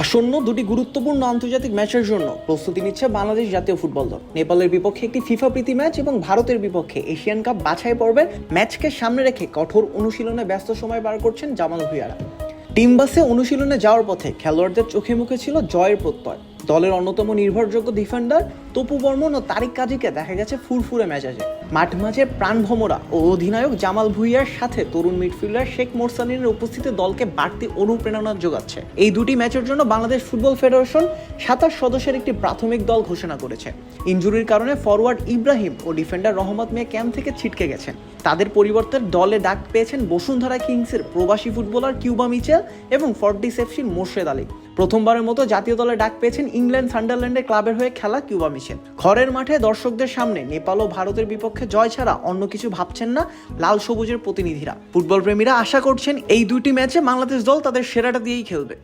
আসন্ন দুটি গুরুত্বপূর্ণ আন্তর্জাতিক ম্যাচের জন্য প্রস্তুতি নিচ্ছে বাংলাদেশ জাতীয় ফুটবল দল। নেপালের বিপক্ষে একটি ফিফা প্রীতি ম্যাচ এবং ভারতের বিপক্ষে এশিয়ান কাপ বাছাই পর্বে ম্যাচকে সামনে রেখে কঠোর অনুশীলনে ব্যস্ত সময় বার করছেন জামাল ভুইয়ারা। টিম বাসে অনুশীলনে যাওয়ার পথে খেলোয়াড়দের চোখে মুখে ছিল জয়ের প্রত্যয়। দলের অন্যতম নির্ভরযোগ্য ডিফেন্ডার তপু বর্মন ও তারিক কাজীকে দেখা গেছে ফুরফুরে মেজাজে। মাঠ মাঝে প্রাণভমরা ও অধিনায়ক জামাল ভুইয়ার সাথে তরুণ মিডফিল্ডার শেখ মোরসালিনের উপস্থিতি দলকে বাড়তি অনুপ্রেরণা যোগাচ্ছে। এই দুটি ম্যাচের জন্য বাংলাদেশ ফুটবল ফেডারেশন সাতাশ সদস্যের একটি প্রাথমিক দল ঘোষণা করেছে। ইনজুরির কারণে ফরওয়ার্ড ইব্রাহিম ও ডিফেন্ডার রহমত মিয়া ক্যাম্প থেকে ছিটকে গেছেন। তাদের পরিবর্তে দলে ডাক পেয়েছেন বসুন্ধরা কিংসের প্রবাসী ফুটবলার কিউবা মিচেল এবং ফর্টিস এফসির মোর্শেদ আলী। প্রথমবারের মতো জাতীয় দলে ডাক পেয়েছেন ইংল্যান্ড সান্ডারল্যান্ডের ক্লাবের হয়ে খেলা কিউবা মিচেল ঘরের মাঠে দর্শকদের সামনে নেপাল ও ভারতের বিপক্ষে জয় ছাড়া অন্য কিছু ভাবছেন না লাল সবুজের প্রতিনিধিরা। ফুটবল প্রেমীরা আশা করছেন এই দুটি ম্যাচে বাংলাদেশ দল তাদের সেরাটা দিয়েই খেলবে।